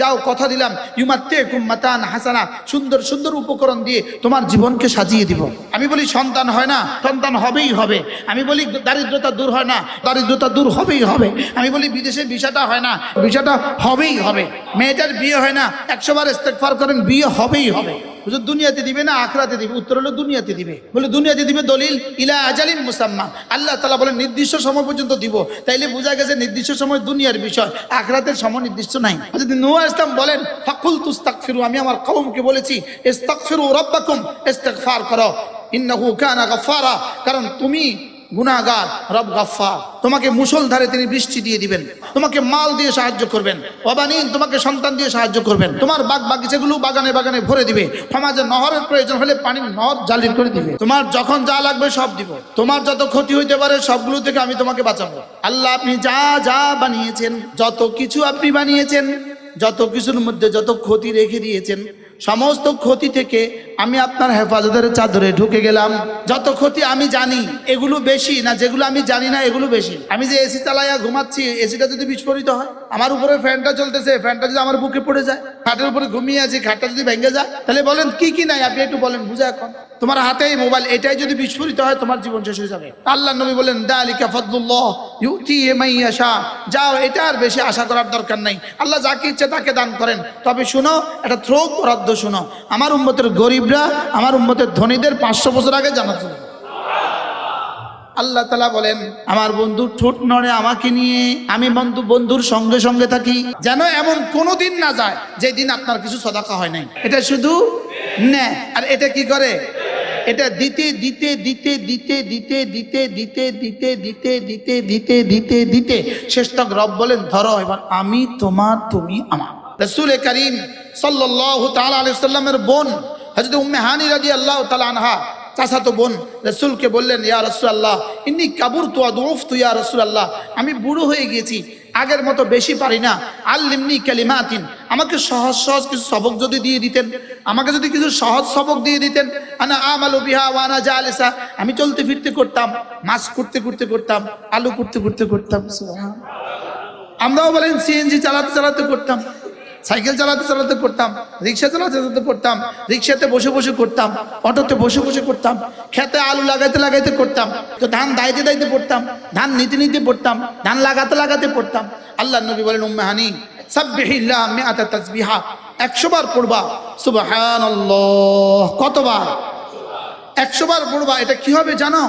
যাও, কথা দিলাম। ইউমাত্তে মাতান হাসানা। সুন্দর সুন্দর উপকরণ দিয়ে তোমার জীবনকে সাজিয়ে দিব। আমি বলি, সন্তান হয় না, সন্তান হবেই হবে। আমি বলি, দারিদ্রতা দূর হয় না, দারিদ্রতা দূর হবেই হবে। আমি বলি, বিদেশে বিষাটা হয় না বিষাটা হবেই হবে। মেয়েটার বিয়ে হয় না একশোবার ইস্তেকফার করেন, বিয়ে হবেই হবে। হুজুর, দুনিয়াতে দিবে না, আখরাতে দিবে? উত্তর হলো দুনিয়াতে দিবে। বলে, দুনিয়াতে দিবে দলিল ইলা আজালিন মুসাম্মা। আল্লাহ তালা বলে নির্দিষ্ট সময় পর্যন্ত দিব। তাইলে বোঝা গেছে নির্দিষ্ট সময় দুনিয়ার বিষয়, আখরাতের সময় নির্দিষ্ট নাই। যদি নুয়া ইসলাম বলেন ফাকুল তুস্তাক ফিরু আমি আমার কৌমকে বলেছি ইস্তাক ফিরু রব্বাকুম ফার করো। ইন্নাহু কানা গাফফারা কারণ তুমি গুনাহগার, রব গাফফার। তোমাকে মুসলধারে তিনি বৃষ্টি দিয়ে দিবেন। তোমাকে মাল দিয়ে সাহায্য করবেন। অবানিন, তোমাকে সন্তান দিয়ে সাহায্য করবেন। তোমার বাগ বাগিচাগুলো বাগানে বাগানে ভরে দিবে। সমাজে নহরের প্রয়োজন হলে পানির নহর জালির করে দিবে। তোমার যখন যা লাগবে সব দিব। তোমার যত ক্ষতি হইতে পারে সবগুলো থেকে আমি তোমাকে বাঁচাবো। আল্লাহ আপনি যা যা বানিয়েছেন, যত কিছু আপনি বানিয়েছেন, যত কিছুর মধ্যে যত ক্ষতি রেখে দিয়েছেন সমস্ত ক্ষতি থেকে আমি আপনার হেফাজতের চাদরে ঢুকে গেলাম। যত ক্ষতি আমি জানি, এগুলো বেশি না, যেগুলো আমি জানি না, এগুলো বেশি। আমি যে এসি চালাইয়া ঘুমাচ্ছি, এসিটা যদি বিস্ফোরিত হয়? আমার উপরে ফ্যানটা চলতেছে, ফ্যানটা যদি আমার বুকে পড়ে যায়, খাটের উপরে ঘুমিয়ে আছি, খাটটা যদি ভেঙে যায়, তাহলে বলেন কি কি নাই? আপনি একটু বলেন, বুঝা এখন। তোমার হাতে এই মোবাইল এটাই যদি বিস্ফোরিত হয়, তোমার জীবন শেষ হয়ে যাবে। আল্লাহ নবী বলেন, দালিকা ফদলুল্লাহ ইউতি মাইয়াশা যাও, এটা আর বেশি আশা করার দরকার নাই। আল্লাহ যাকে ইচ্ছে তাকে দান করেন। তবে শুনো এটা থ্রো বরাদ্দ শুনো। আমার উম্মতের গরিবরা, আমার উম্মতের ধনীদের পাঁচশো বছর আগে জানা ছিল আল্লাহ তালা বলেন আমার বন্ধু ঠোঁট নড়ে আমাকে নিয়ে আমি বন্ধু বন্ধুর সঙ্গে সঙ্গে থাকি যেন এমন কোনো দিন না যায় যে দিন আপনার কিছু সদাকা হয় নাই এটা শুধু নেয় আর এটা কি করে এটা দিতে দিতে দিতে দিতে দিতে দিতে দিতে দিতে দিতে দিতে দিতে দিতে দিতে শেষ তক রব বলেন ধরো এবার আমি তোমার তুমি আমার রসুল করিম সাল্লাহ তালা বোন হজরত রাজি আল্লাহ তালা আনহা চাচাতো বোন, রসুলকে বললেন, ইয়া রসুল আল্লাহ ইন্নি কাবুর তো আদৌফ তু ইয়া রসুল আল্লাহ আমি বুড়ো হয়ে গিয়েছি, আগের মতো বেশি পারি না, আল্লিমনি কালিমাতিন, আমাকে সহজ সহজ কিছু সবক যদি দিয়ে দিতেন, আমাকে যদি কিছু সহজ সবক দিয়ে দিতেন, আনা আমালু বিহা ওয়ানা জালিসা, আমি চলতে ফিরতে করতাম, মাছ করতে করতে করতাম, আলু করতে করতে করতাম আমরাও বলেন, সিএনজি চালাতে চালাতে করতাম। সাইকেল চালাতে চালাতে করতাম রিক্সা চালাতে চালাতে করতাম রিক্সাতে বসে বসে করতাম, অটোতে বসে বসে করতাম, খেতে আলু লাগাইতে লাগাইতে করতাম, তো ধান দাইতে দাইতে পড়তাম, ধান নিতে নিতে পড়তাম, ধান লাগাতে লাগাতে পড়তাম। আল্লাহ নবী বলেন, উম্মে হানি তাসবিহা 100 বার পড়বা। সুবহানাল্লাহ। কতবার? একশো বার পড়বা, এটা কি হবে জানো?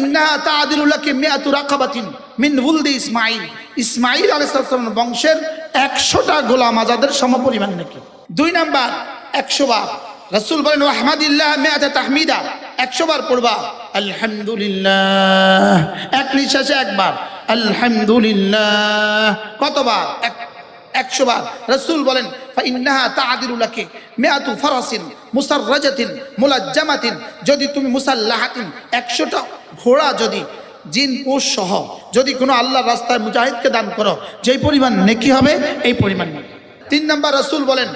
ইন্নাহা তাআদিলুল্লাহকে মিয়াতু রাকাবাতিন। মিন উলদি ইসমাইল। ইসমাইল আলাইহিস সালামের বংশের একশোটা গোলাম আজাদের সমপরিমাণ নাকি? দুই নাম্বার, একশো বার। রাসূল বলেন আহমাদিল্লাহ মিয়াতা তাহমিদা। একশো বার পড়বা, আলহামদুলিল্লাহ। এক নিঃশ্বাসে একবার, আলহামদুলিল্লাহ। কতবার? এক, একশো বার। রসুল বলেন, ফাইন্নাহা তাআদিলুলাকে মিয়াতু ফারাসিন মুসাররাজাতিন মুলাজ্জামাতিন। যদি তুমি মুসাল্লাহাতিন, একশোটা ঘোড়া যদি জিন পোষ সহ। যদি কোনো আল্লাহর রাস্তায় মুজাহিদকে দান করো, যেই পরিমাণ নেকি হবে, এই পরিমাণ তিন নম্বর রসুল বলেন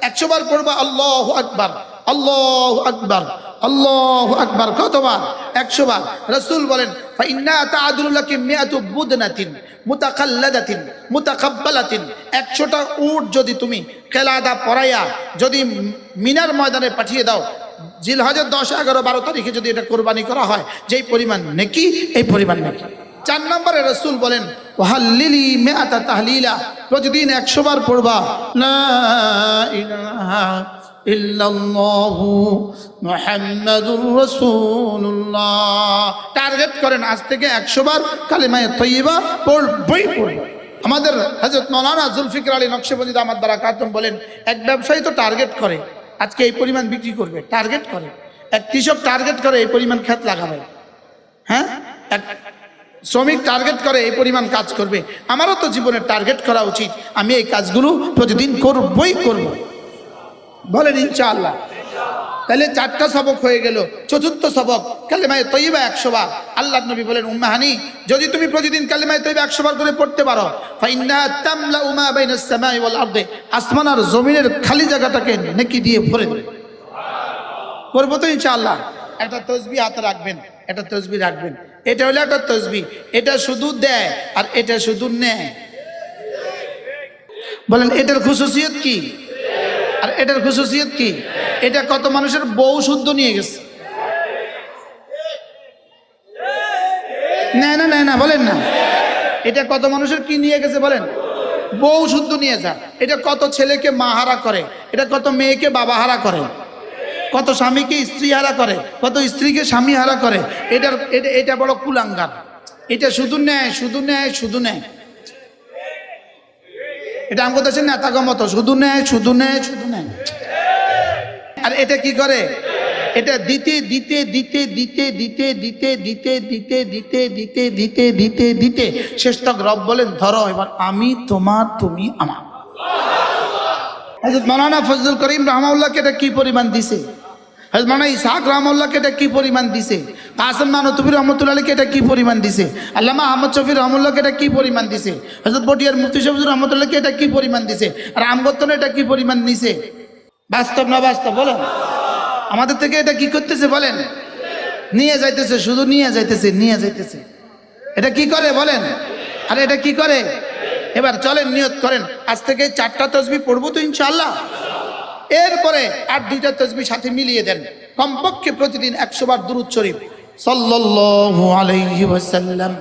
একশো বার পড়বা, আল্লাহু আকবার আল্লাহু আকবার, আল্লাহ আকবার। কতবার? একশো বার। রসুল বলেন একশোটা উট যদি তুমি কেলাদা পরাইয়া যদি মিনার ময়দানে পাঠিয়ে দাও জিলহজের দশ, এগারো, বারো তারিখে যদি এটা কোরবানি করা হয়, যেই পরিমাণ নেকি, এই পরিমাণ নেকি। চার নম্বরে রসুল বলেন, ওয়াহাল্লিলি মেয়াতা তাহলিলা প্রতিদিন একশো বার পড়বা টার্গেট করেন, আজ থেকে একশো বার কালিমায়ে তৈবা পড়বই পড়ব। আমাদের হযরত মাওলানা জুলফিকার আলী নকশবন্দি দামাত বারাকাতুম বলেন, এক ব্যবসায়ী তো টার্গেট করে আজকে এই পরিমাণ বিক্রি করবে টার্গেট করে। এক কৃষক টার্গেট করে, এই পরিমাণ খেত লাগাবে। হ্যাঁ? এক শ্রমিক টার্গেট করে, এই পরিমাণ কাজ করবে। আমারও তো জীবনে টার্গেট করা উচিত। আমি এই কাজগুলো প্রতিদিন করবই করব। বলেন ইনশাআল্লাহ। তাহলে চারটা সবক হয়ে গেল, চতুর্থ সবক, কালেমায় তৈবা একশো বার। আল্লাহ নবী বলেন, উম্মাহানি, যদি তুমি প্রতিদিন কালেমায় তৈবা একশো বার করে পড়তে পারো আসমান আর জমিনের খালি জায়গাটাকে নেকি দিয়ে ভরে দেবে। করব তো ইনশাআল্লাহ। একটা তসবি হাতে রাখবেন, একটা তসবি রাখবেন। এটা হলো একটা তসবি এটা শুধু দেয় আর এটা শুধু নেয়। বলেন, এটার খুশুসিয়ত কি? আর এটার খুশুসিয়ত কি? এটা কত মানুষের বউ শুদ্ধ নিয়ে গেছে। না না না না, বলেন না। এটা কত মানুষের কি নিয়ে গেছে বলেন? বউ শুদ্ধ নিয়ে যা। এটা কত ছেলেকে মা হারা করে? এটা কত মেয়েকে বাবা হারা করে? কত স্বামীকে স্ত্রী হারা করে? কত স্ত্রীকে স্বামী হারা করে? এটার, এটা এটা বড় কুলাঙ্গার। এটা শুধু নেয় শুধু নেয় শুধু নেয় এটা আমাকে দেশের নেতাগ মতো। শুধু নেয় শুধু নেয় শুধু আর এটা কি করে এটা দিতে দিতে দিতে দিতে দিতে দিতে দিতে দিতে দিতে দিতে দিতে দিতে দিতে শেষ তক রব বলেন ধরো এবার আমি তোমার তুমি আমার হজরত মৌলানা ফজলুল করিম রহমাউল্লাহকে এটা কি পরিমাণ দিছে হজরত মৌলানা ইসাহাক রহমাউল্লাহকে এটা কি পরিমাণ দিছে কাসম মানতুবি রহমতুল্লাহকে এটা কি পরিমাণ দিছে আল্লামা আহমদ শফি রহমুল্লাহকে এটা কি পরিমাণ দিছে হজরত বটিয়ার মুফতি শফিজুর রহমতুল্লাহকে এটা কি পরিমাণ দিছে আর আমগত্তনে এটা কি পরিমাণ নিছে বাস্তব না বাস্তব, বলেন। আমাদের থেকে এটা কি করতেছে, বলেন। নিয়ে যাইতেছে, শুধু নিয়ে যাইতেছে নিয়ে যাইতেছে। এটা কি করে, বলেন? আর এটা কি করে? এবার চলেন, নিয়ত করেন। আজ থেকে চারটা তসবি পড়ব তো ইনশাল্লাহ এরপরে আর দুইটা তসবি সাথে মিলিয়ে দেন। কমপক্ষে প্রতিদিন একশো বার দুরুদ শরীফ। সাল্লাল্লাহু আলাইহি ওয়াসাল্লাম।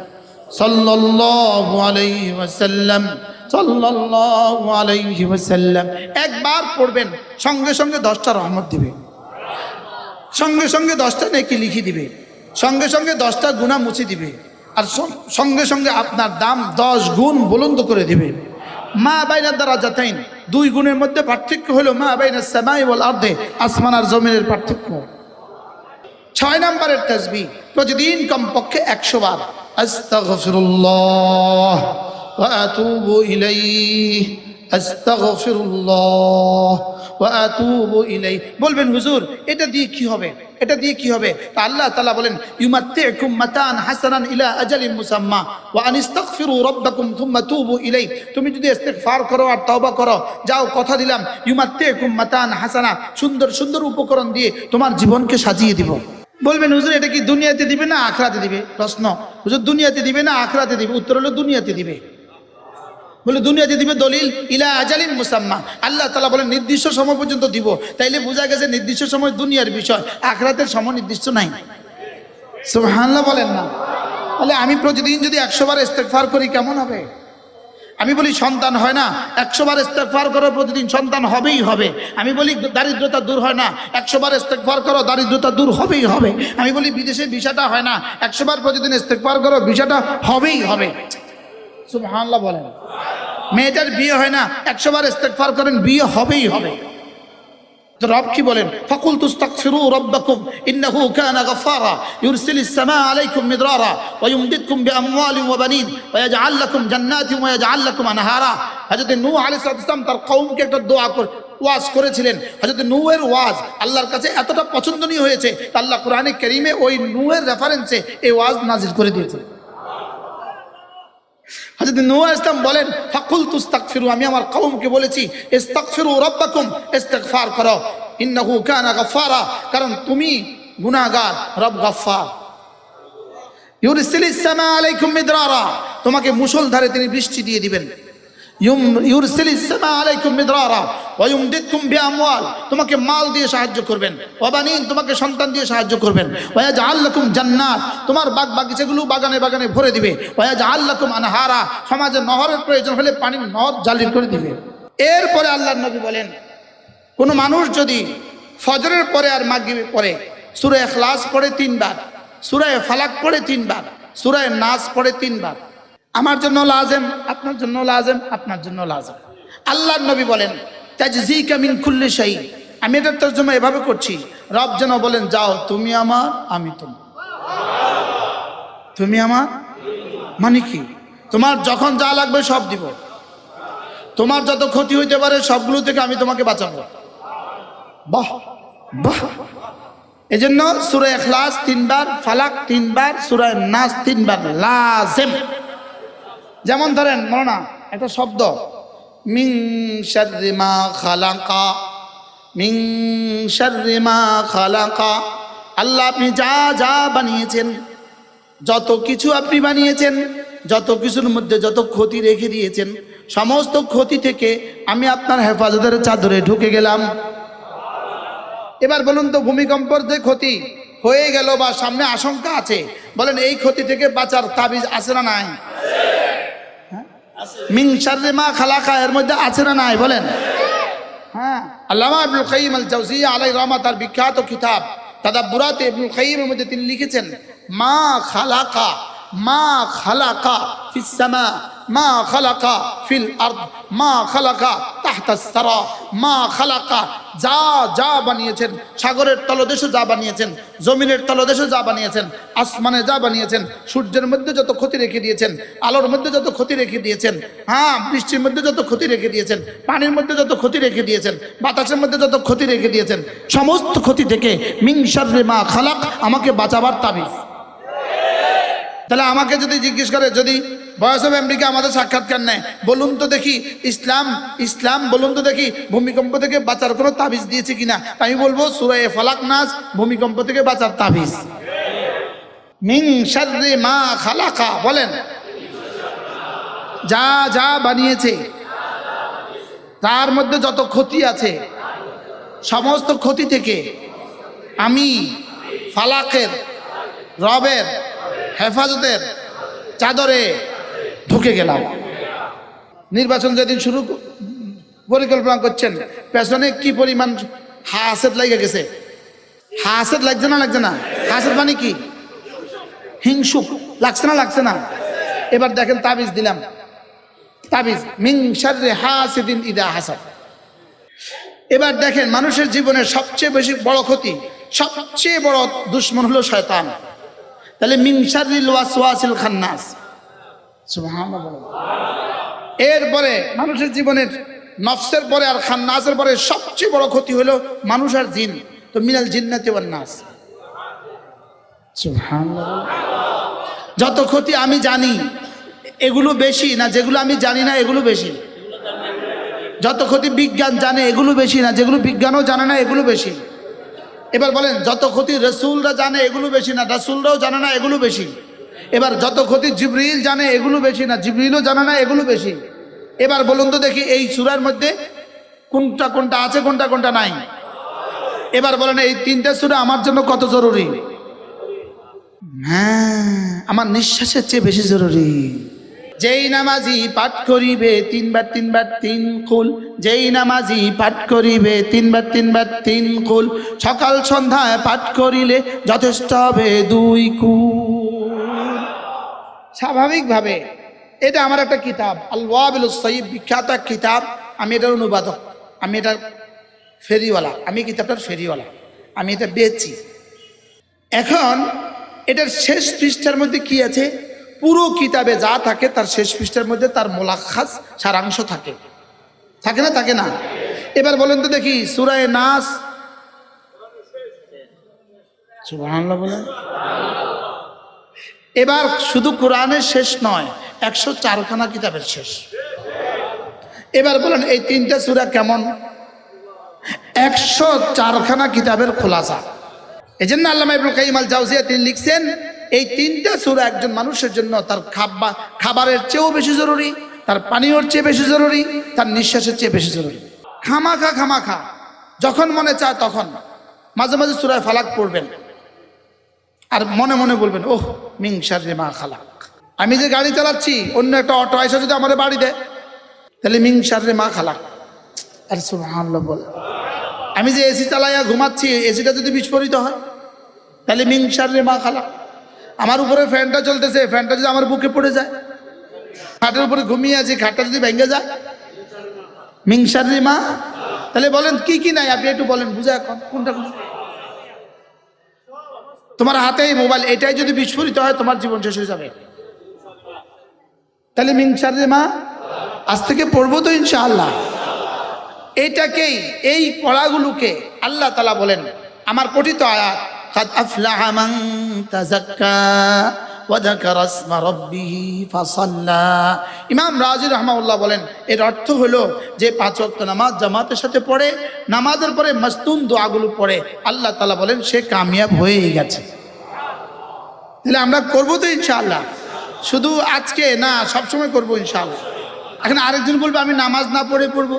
একবার পড়বেন, সঙ্গে সঙ্গে দশটা রহমত দিবে। সঙ্গে সঙ্গে দশটা নেকি লিখে দিবে। সঙ্গে সঙ্গে দশটা গুণা মুছে দিবে। আর সঙ্গে সঙ্গে আপনার দাম দশ গুণ বুলন্দ করে দিবে। মা বাইনার দ্বারা যাতাইন। দুই গুণের মধ্যে পার্থক্য হলো মা বাইনার সেমাই বল অর্ধে আসমান আর জমিনের পার্থক্য। ছয় নম্বরের তসবি প্রতিদিন কমপক্ষে একশো বার। আস্তাগফিরুল্লাহ ওয়া আতুবু ইলাইহি, আস্তাগফিরুল্লাহ ওয়া আতুবু ইলাইহি। বলবেন, হুজুর, এটা দিয়ে কি হবে? এটা দিয়ে কি হবে? তা আল্লাহ তাআলা বলেন ইউমাত্তিউকুম মাতান হাসানান ইলা আজালিন মুসাম্মা ওয়া আনিস্তাগফিরু রাব্বাকুম থুম্মা তুবু ইলাইহি। তুমি যদি ইস্তিগফার করো আর তওবা করো, যাও, কথা দিলাম ইউমাত্তিউকুম মাতান হাসানা, সুন্দর সুন্দর উপকরণ দিয়ে তোমার জীবনকে সাজিয়ে দিব। বলবেন, হুজুর, এটা কি দুনিয়াতে দিবে না আখরাতে দিবে? প্রশ্ন। হুজুর, দুনিয়াতে দিবে না আখরাতে দিবে? উত্তর হলো, দুনিয়াতে দিবে। বলে, দুনিয়াতে দিবে দলিল ইলা আজালিন মুসাম্মা। আল্লাহ তালা বলে, নির্দিষ্ট সময় পর্যন্ত দিব। তাইলে বোঝা গেছে নির্দিষ্ট সময় দুনিয়ার বিষয়, আখরাতের সময় নির্দিষ্ট নাই। সুবহানাল্লাহ বলেন না। তাহলে আমি প্রতিদিন যদি একশো বার ইস্তেগফার করি, কেমন হবে? আমি বলি সন্তান হয় না একশো বার ইস্তেগফার করো, প্রতিদিন সন্তান হবেই হবে। আমি বলি দারিদ্রতা দূর হয় না একশো বার ইস্তেগফার করো, দারিদ্রতা দূর হবেই হবে। আমি বলি বিদেশে ভিসাটা হয় না একশো বার প্রতিদিন ইস্তেকফার করো, ভিসাটা হবেই হবে। সুবহানাল্লাহ বলেন। মেয়েটার বিয়ে হয় না একশো বার ইস্তেগফার করেন, বিয়ে হবেই হবে। রব কি বলেন? ফাকুল তুস্তাগফিরু রাব্বাকুম, ইন্নাহু কানা গাফফারা, ইউরসিলিস সামাআ আলাইকুম মিদরারা, ওয়া ইউমদিদকুম বিআমওয়ালিন ওয়া বানিন, ওয়া ইয়াজআল লাকুম জান্নাতিন ওয়া ইয়াজআল লাকুম আনহারা। হযরত নূহ আলাইহিস সালাম তার কওমকে একটা দোয়া করে, ওয়াজ করেছিলেন। হযরত নূহের ওয়াজ আল্লাহর কাছে এতটা পছন্দনীয় হয়েছে আল্লাহ কোরআনে কারীমে ওই নূহের রেফারেন্সে এই ওয়াজ নাজিল করে দিয়েছে। হযরত নূহ ইসলাম বলেন ফাকুল তুস্তাক ফিরু আমি আমার কৌমকে বলেছি ইস্তাক ফিরু রব্বাকুম রাব্বাকুম ফার করো। ইন্নাহু কানা গাফফারা, কারণ তুমি গুনাহগার, রব গাফফার। ইউরসিলিস সামা আলাইকুম মিদরারা, তোমাকে মুষলধারে তিনি বৃষ্টি দিয়ে দিবেন। ইউম ইউরসিলিস সামা আলাইকুম মিদরারা ওয়া ইউমদিদকুম বিআমওয়াল, তোমাকে মাল দিয়ে সাহায্য করবেন। বানিন, তোমাকে সন্তান দিয়ে সাহায্য করবেন। ওয়া ইয়াজআল লাকুম জান্নাত, তোমার বাগ বাগিচাগুলো বাগানে বাগানে ভরে দিবে। ওয়া ইয়াজআল লাকুম আনহারা, সমাজে নহরের প্রয়োজন হলে পানির নহর জালি করে দিবে। এরপরে আল্লাহর নবী বলেন, কোনো মানুষ যদি ফজরের পরে আর মাগরিবের পরে সূরা ইখলাস পড়ে তিনবার সূরা ফালাক পড়ে তিনবার সূরা নাস পড়ে তিনবার আমার জন্য লাজেম, আপনার জন্য লাজেম, আপনার জন্য লাজেম। আল্লাহর নবী বলেন, তাজজিকা মিন খুললে শাই। আমি এটার তর্জমা এভাবে করছি, রব যেন বলেন, যাও, তুমি আমার, আমি তোমার। তুমি আমার? মানে কি? তোমার যখন যা লাগবে সব দিব। তোমার যত ক্ষতি হইতে পারে সবগুলো থেকে আমি তোমাকে বাঁচাবো। বাহ বাহ। এজন্য সুরে এখলাস তিনবার, ফালাক তিনবার, সুরে নাস তিনবার, লাজেম। যেমন ধরেন মনে একটা শব্দ। মিং শাররি মা খালাকা, মিং শাররি মা খালাকা। আল্লাহ আপনি যা যা বানিয়েছেন, যত কিছু আপনি বানিয়েছেন, যত কিছুর মধ্যে যত ক্ষতি রেখে দিয়েছেন, সমস্ত ক্ষতি থেকে আমি আপনার হেফাজতের চাদরে ঢুকে গেলাম। এবার বলুন তো, ভূমিকম্পর যে ক্ষতি হয়ে গেল বা সামনে আশঙ্কা আছে, বলেন এই ক্ষতি থেকে বাঁচার তাবিজ আছে না নাই? হ্যাঁ? মিং শাররে মা খালাকা, এর মধ্যে আছে না নাই বলেন হ্যাঁ আল্লামা ইবনুল কাইয়িম আল আলাইহি রহমা তার বিখ্যাত কিতাব তাদাব্বুরাতে ইবনুল কাইমের মধ্যে তিনি লিখেছেন, মা খালাকা মা খালাকা ফিস মা খালাকা ফিল আরদ, মা খালাকা তাহতা সারা, মা খালাকা যা যা বানিয়েছেন, সাগরের তলদেশে যা বানিয়েছেন, জমিনের তলদেশে যা বানিয়েছেন, আসমানে যা বানিয়েছেন, সূর্যের মধ্যে যত ক্ষতি রেখে দিয়েছেন, আলোর মধ্যে যত ক্ষতি রেখে দিয়েছেন হ্যাঁ বৃষ্টির মধ্যে যত ক্ষতি রেখে দিয়েছেন, পানির মধ্যে যত ক্ষতি রেখে দিয়েছেন, বাতাসের মধ্যে যত ক্ষতি রেখে দিয়েছেন, সমস্ত ক্ষতি থেকে মিংসারে মা খালাক আমাকে বাঁচাবার তাবিজ। তাহলে আমাকে যদি জিজ্ঞেস করে, যদি বয়স অফ আমেরিকা, আমাদের সাক্ষাৎকার নেয়। বলুন তো দেখি, ইসলাম ইসলাম, বলুন তো দেখি, ভূমিকম্প থেকে বাঁচার কোনো তাবিজ দিয়েছে কিনা? আমি বলব সুরায় ফালাক নাচ ভূমিকম্প থেকে বাঁচার তাবিজ। মিং শাররে মা খালাকা, বলেন। যা যা বানিয়েছে, তার মধ্যে যত ক্ষতি আছে, সমস্ত ক্ষতি থেকে আমি ফালাকের, রবের, হেফাজতের চাদরে ঢুকে গেলাম। নির্বাচন যেদিন শুরু পরিকল্পনা করছেন, পেছনে কি পরিমাণ হাসেদ লাগে গেছে? হাসেদ লাগছে না লাগছে না? হাসেদ মানে কি? হিংসুক। লাগছে না লাগছে না? এবার দেখেন তাবিজ দিলাম। তাবিজ মিং শাররে হাসিদিন ইদা হাসাদ। এবার দেখেন মানুষের জীবনের সবচেয়ে বেশি বড় ক্ষতি, সবচেয়ে বড় দুশ্মন হলো শয়তান। তাহলে মিংসারিল ওয়াসওয়াসিল খান্নাস। এরপরে মানুষের জীবনের নফসের পরে আর খান খান্নাসের পরে সবচেয়ে বড় ক্ষতি হলো মানুষ আর জিন। তো মিনাল জিন্নাতি নাস। যত ক্ষতি আমি জানি এগুলো বেশি না যেগুলো আমি জানি না এগুলো বেশি। যত ক্ষতি বিজ্ঞান জানে এগুলো বেশি না যেগুলো বিজ্ঞানও জানে না এগুলো বেশি। এবার বলেন যত ক্ষতি রসুলরা জানে এগুলো বেশি না রসুলরাও জানে না এগুলো বেশি। এবার যত ক্ষতি জিবরিল জানে, এগুলো বেশি না, জিবরিলও জানে না, এগুলো বেশি। এবার বলুন তো দেখি, এই সুরার মধ্যে কোনটা কোনটা আছে, কোনটা কোনটা নাই? এবার বলেন, এই তিনটা সুরা আমার জন্য কত জরুরি? হ্যাঁ আমার নিঃশ্বাসের চেয়ে বেশি জরুরি। যেই নামাজি পাঠ করিবে, তিনবার তিনবার, তিন কুল। যেই নামাজি পাঠ করিবে, তিনবার তিনবার, তিন কুল। সকাল সন্ধ্যায় পাঠ করিলে যথেষ্ট হবে দুই কুল। স্বাভাবিকভাবে এটা আমার একটা কিতাব। আল ওয়াবিল সঈদ, বিখ্যাত কিতাব। আমি এটার অনুবাদক। আমি এটার ফেরিওয়ালা। আমি কিতাবটার ফেরিওয়ালা। আমি এটা বেচি। এখন এটার শেষ পৃষ্ঠার মধ্যে কি আছে? পুরো কিতাবে যা থাকে তার শেষ পৃষ্ঠার মধ্যে তার মোলাক্ষাস সারাংশ থাকে। থাকে না থাকে না? এবার বলেন তো দেখি, সুরায় নাস। সুবহানাল্লাহ বলেন। এবার শুধু কোরআনের শেষ নয়, একশো চারখানা কিতাবের শেষ। এবার বলেন, এই তিনটা সুরা কেমন? একশো চারখানা কিতাবের খোলাসা। এই জন্য আল্লামা ইবুল কাইম জাউজিয়া তিনি লিখছেন, এই তিনটা সুরা একজন মানুষের জন্য তার খাবা খাবারের চেয়েও বেশি জরুরি, তার পানীয়র চেয়ে বেশি জরুরি, তার নিঃশ্বাসের চেয়ে বেশি জরুরি। খামাখা খামাখা, যখন মনে চায় তখন। মাঝে মাঝে সুরায় ফালাক পড়বেন। আর মনে মনে বলবেন, ওহ, মিংসার রে মা খালাক। আমি যে গাড়ি চালাচ্ছি, অন্য একটা অটো এসে যদি আমার বাড়ি দেয়, তাহলে মিংসার রে মা খালাক। আর সুবহানাল্লাহ বলে। আমি যে এসি চালাইয়া ঘুমাচ্ছি, এসিটা যদি বিস্ফোরিত হয়, তাহলে মিংসার রে মা খালা আমার উপরে ফ্যানটা চলতেছে, ফ্যানটা যদি আমার বুকে পড়ে যায়, খাটের উপরে ঘুমিয়ে আছি, খাটটা যদি ভেঙে যায়, মিংসার রে মা, তাহলে বলেন, কি কি নাই? আপনি একটু বলেন, বুঝা এখন, কোনটা কোনটা? তোমার হাতে এই মোবাইল, এটাই যদি বিস্ফোরিত হয়, তোমার জীবন শেষ হয়ে যাবে। তাহলে মিনসার মা, আজ থেকে পড়ব তো ইনশাআল্লাহ। এটাকেই, এই কড়াগুলোকে আল্লাহ তালা বলেন, আমার পঠিত আয়াত قد ওয়াদাকার আসমা রব্বিহি ফাসাল্লা ইমাম রাজি রহমাউল্লাহ বলেন, এর অর্থ হলো যে পাঁচ অক্ত নামাজ জামাতের সাথে পড়ে, নামাজের পরে মাস্তুন দোয়াগুলো পড়ে, আল্লাহ তালা বলেন সে কামিয়াব হয়ে গেছে। তাহলে আমরা করব তো ইনশাআল্লাহ। শুধু আজকে না, সবসময় করব ইনশাআল্লাহ। এখন আরেকজন বলবে, আমি নামাজ না পড়ে পড়ব।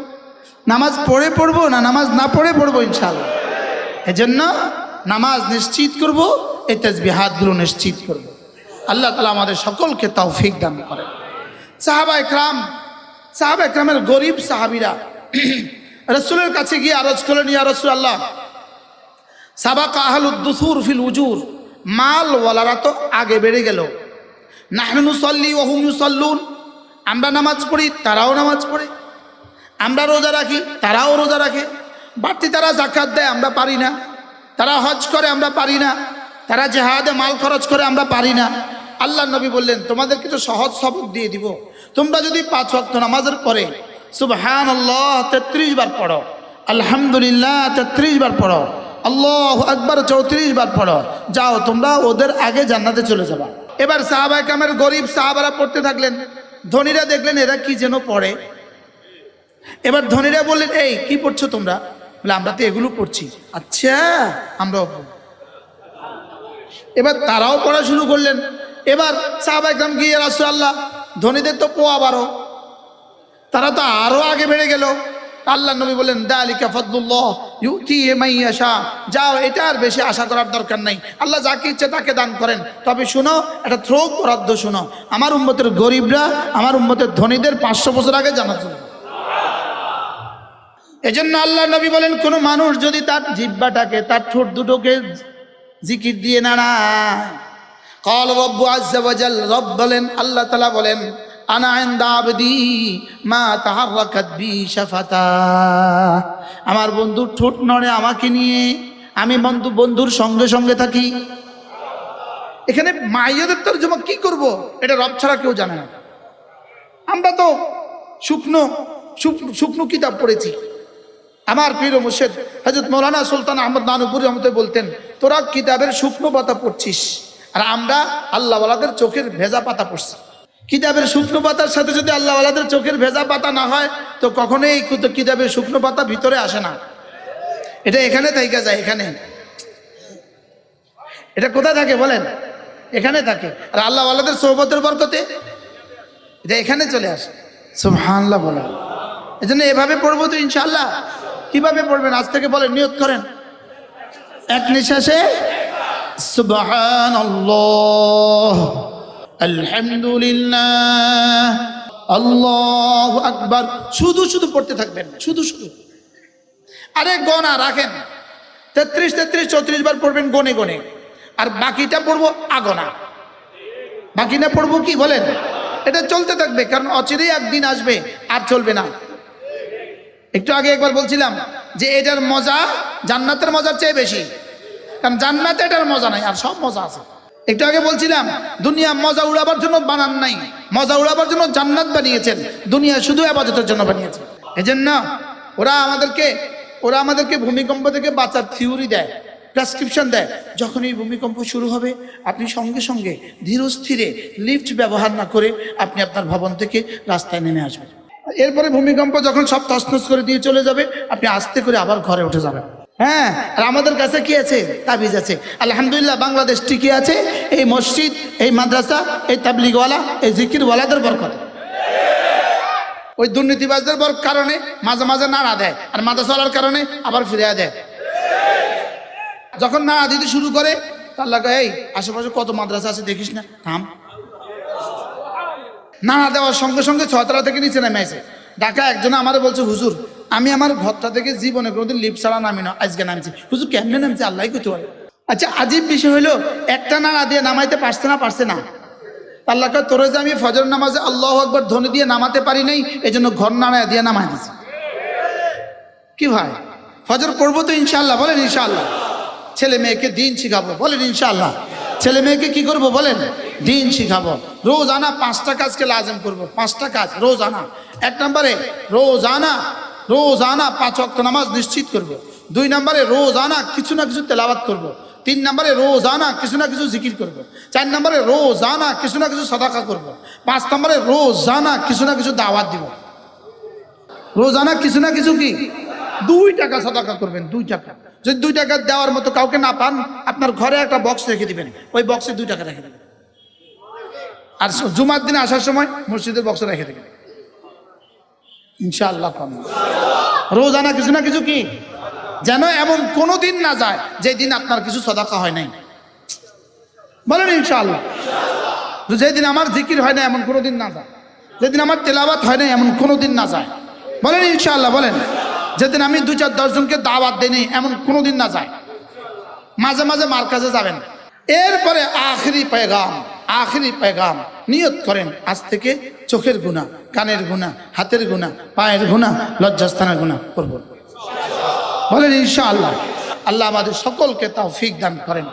নামাজ পড়ে পড়ব না নামাজ না পড়ে পড়ব ইনশাআল্লাহ? এজন্য নামাজ নিশ্চিত করব, এই তেজবিহাতগুলো নিশ্চিত করব। আল্লাহ তালা আমাদের সকলকে তৌফিক দান করেন। সাহাবা একরাম, সাহাবা একরামের গরিব সাহাবিরা রসুলের কাছে গিয়ে আরজ করলেন, ইয়া রসুল আল্লাহ সাবাক আহলুদ্দুসুর ফিল উজুর মালওয়ালারা তো আগে বেড়ে গেল। নাহনু সল্লি ওহুম সল্লুন আমরা নামাজ পড়ি, তারাও নামাজ পড়ে। আমরা রোজা রাখি, তারাও রোজা রাখে। বাড়তি তারা জাকাত দেয়, আমরা পারি না। তারা হজ করে, আমরা পারি না। তারা জেহাদে মাল খরচ করে, আমরা পারি না। আল্লাহ নবী বললেন, তোমাদেরকে তো সহজ সবক দিয়ে দিব। তোমরা যদি পাঁচ ওয়াক্ত নামাজের পরে সুবহান আল্লাহ তেত্রিশ বার পড়ো, আলহামদুলিল্লাহ তেত্রিশ বার পড়ো, আল্লাহ একবার চৌত্রিশ বার পড়ো, যাও তোমরা ওদের আগে জান্নাতে চলে যাবা। এবার সাহাবা কামের গরিব সাহাবারা পড়তে থাকলেন। ধনীরা দেখলেন, এরা কি যেন পড়ে? এবার ধনীরা বললেন, এই, কি পড়ছো তোমরা? বলে, আমরা তো এগুলো পড়ছি। আচ্ছা আমরাও এবার তারাও পড়া শুরু করলেন। এবার সাহাবা একদম গিয়ে রাসু আল্লাহ ধনীদের তো পোয়া বারো। তারা তো আরও আগে বেড়ে গেল। আল্লাহ নবী বললেন, দালিকা ফদলুল্লাহ ইউতি মাইয়াশা যাও, এটা আর বেশি আশা করার দরকার নাই। আল্লাহ যাকে ইচ্ছে তাকে দান করেন। তবে শুনো এটা থ্রো বরাদ্দ শুনো। আমার উম্মতের গরিবরা, আমার উম্মতের ধনীদের পাঁচশো বছর আগে জানা চলবে এজন্য আল্লাহ নবী বলেন, কোনো মানুষ যদি তার জিব্বাটাকে তার ঠোঁট দুটোকে জিকির দিয়ে নাড়ায় কল রব্বু রব বলেন আল্লাহ তালা বলেন মা শাফাতা আমার বন্ধুর ঠোঁট নড়ে আমাকে নিয়ে আমি বন্ধু বন্ধুর সঙ্গে সঙ্গে থাকি। এখানে মাইয়াদের তর্জমা কি করব? এটা রব ছাড়া কেউ জানে না। আমরা তো শুকনো শুকনো কিতাব পড়েছি। আমার প্রিয় মুর্শেদ হজরত মৌলানা সুলতান আহমদ নানুপুরি রহমতে বলতেন, তোরা কিতাবের শুকনো পাতা পড়ছিস। আর আমরা আল্লাহওয়ালাদের চোখের ভেজা পাতা পড়ছি। কিতাবের শুকনো পাতার সাথে যদি আল্লাহওয়ালাদের চোখের ভেজা পাতা না হয়, তো কখনোই কুত- কিতাবের শুকনো পাতা ভিতরে আসে না। এটা এখানে থাইকা যায়, এখানে। এটা কোথায় থাকে বলেন? এখানে থাকে। আর আল্লাহওয়ালাদের সৌবতের বরকতে এটা এখানে চলে আসে। সুবহানাল্লাহ বলেন। এই জন্য এভাবে পড়ব তো ইনশাল্লাহ কীভাবে পড়বেন? আজ থেকে বলেন, নিয়ত করেন। এক নিঃশ্বাসে সুবহান আলহামদুলিল্লাহ। আল্লাহ আকবার। শুধু শুধু পড়তে থাকবেন। শুধু শুধু। আরে গনা রাখেন। তেত্রিশ তেত্রিশ, চৌত্রিশ বার পড়বেন গনে গনে। আর বাকিটা পড়ব আগনা। বাকি না পড়ব কি বলেন? এটা চলতে থাকবে, কারণ অচিরেই একদিন আসবে, আর চলবে না। একটু আগে একবার বলছিলাম যে এটার মজা জান্নাতের মজার চেয়ে বেশি। কারণ জান্নাতে এটার মজা নাই, আর সব মজা আছে। একটু আগে বলছিলাম, দুনিয়া মজা উড়াবার জন্য বানান নাই, মজা উড়াবার জন্য জান্নাত বানিয়েছেন, দুনিয়া শুধু আবাদতের জন্য বানিয়েছেন। এজন্য ওরা আমাদেরকে ওরা আমাদেরকে ভূমিকম্প থেকে বাঁচার থিওরি দেয় প্রেসক্রিপশন দেয়। যখন এই ভূমিকম্প শুরু হবে, আপনি সঙ্গে সঙ্গে ধীর স্থিরে লিফট ব্যবহার না করে আপনি আপনার ভবন থেকে রাস্তায় নেমে আসবেন। এরপরে ভূমিকম্প যখন সব তছনছ করে দিয়ে চলে যাবে, আপনি আস্তে করে আবার ঘরে উঠে যাবেন। হ্যাঁ আর আমাদের কাছে কি আছে? তাবিজ আছে। আলহামদুলিল্লাহ, বাংলাদেশ টিকে আছে। এই মসজিদ, এই মাদ্রাসা, এই তাবলিগওয়ালা, এই জিকিরওয়ালাদের বরকত। ওই দুর্নীতিবাজদের বর কারণে মাঝে মাঝে নাড়া দেয়, আর মাদ্রাসাওয়ালার কারণে আবার ফিরে দেয়। যখন নাড়া দিতে শুরু করে লাগা, এই, আশেপাশে কত মাদ্রাসা আছে দেখিস না, থাম। নাড়া দেওয়ার সঙ্গে সঙ্গে ছয়তলা থেকে নিচে নেমে আসে। ঢাকা একজন আমারে বলছে, হুজুর আমি আমার ঘরটা থেকে জীবনে কোনোদিন লিপ ছাড়া নামি না আজকে নামছি। হুজুর কেমনে নামছি? আল্লাহ করতে পারে। আচ্ছা আজীব বিষয় হলো একটা নাড়া দিয়ে নামাইতে পারছে না পারছে না। আল্লাহ কয়, তোরে যে আমি ফজর নামাজে আল্লাহ একবার ধ্বনি দিয়ে নামাতে পারি নাই এই জন্য ঘর নাড়া দিয়ে নামাই দিছি। কি ভাই? ফজর করব তো ইনশাল্লাহ বলেন ইনশাল্লাহ ছেলে মেয়েকে দিন শিখাবো বলেন ইনশাল্লাহ ছেলে মেয়েকে কি করব বলেন? দিন শিখাবো। রোজ আনা পাঁচটা কাজকে লাজম করব পাঁচটা কাজ রোজ আনা এক নম্বরে রোজ আনা রোজ আনা পাঁচ অক্ত নামাজ নিশ্চিত করব। দুই নম্বরে রোজ আনা কিছু না কিছু তেলাবাত করব। তিন নম্বরে রোজ আনা কিছু না কিছু জিকির করব। চার নম্বরে রোজ আনা কিছু না কিছু সদাকা করব। পাঁচ নম্বরে রোজ আনা কিছু না কিছু দাওয়াত দিব রোজানা কিছু না কিছু কি দুই টাকা সদাকা করবেন, দুই টাকা যদি দুই টাকা দেওয়ার মতো কাউকে না পান, আপনার ঘরে একটা বক্স রেখে দিবেন ওই বক্সে দুই টাকা রেখে দেবেন আর জুমার দিনে আসার সময় মসজিদের বক্স রেখে দেবেন ইনশাআল্লাহ কম রোজানা কিছু না কিছু কি? যেন এমন কোনো দিন না যায় যে দিন আপনার কিছু সদাকা হয় নাই। বলেন ইনশাআল্লাহ। যেদিন আমার জিকির হয় না, এমন কোনো দিন না যায়। যেদিন আমার তেলাবাত হয় না, এমন কোনো দিন না যায়। বলেন ইনশাআল্লাহ, বলেন। যেদিন আমি দু চার দশজনকে দাওয়াত দিই এমন কোনো দিন না যায়। মাঝে মাঝে মার কাছে যাবেন। এরপরে আখরি পেগাম আখরি পেগাম নিয়ত করেন। আজ থেকে চোখের গুণা, কানের গুণা, হাতের গুণা, পায়ের গুণা, লজ্জাস্থানের গুণা করব। বলেন আল্লাহ আল্লাহ আমাদের সকলকে তাও ফিক দান করেন।